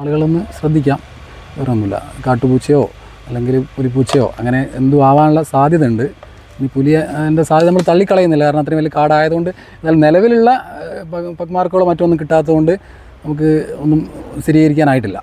ആളുകളൊന്ന് ശ്രദ്ധിക്കാം. വേറെ ഒന്നുമില്ല കാട്ടുപൂച്ചയോ അല്ലെങ്കിൽ പുലിപ്പൂച്ചയോ അങ്ങനെ എന്തും ആവാനുള്ള സാധ്യതയുണ്ട്. ഇനി പുലിയെ അതിന്റെ സാധ്യത നമ്മൾ തള്ളിക്കളയുന്നില്ല. കാരണം അത്രയും വലിയ കാടായതുകൊണ്ട് എന്നാൽ നിലവിലുള്ള പക്മാർക്കുകളോ മറ്റൊന്നും കിട്ടാത്തതുകൊണ്ട് നമുക്ക് ഒന്നും സ്ഥിരീകരിക്കാനായിട്ടില്ല.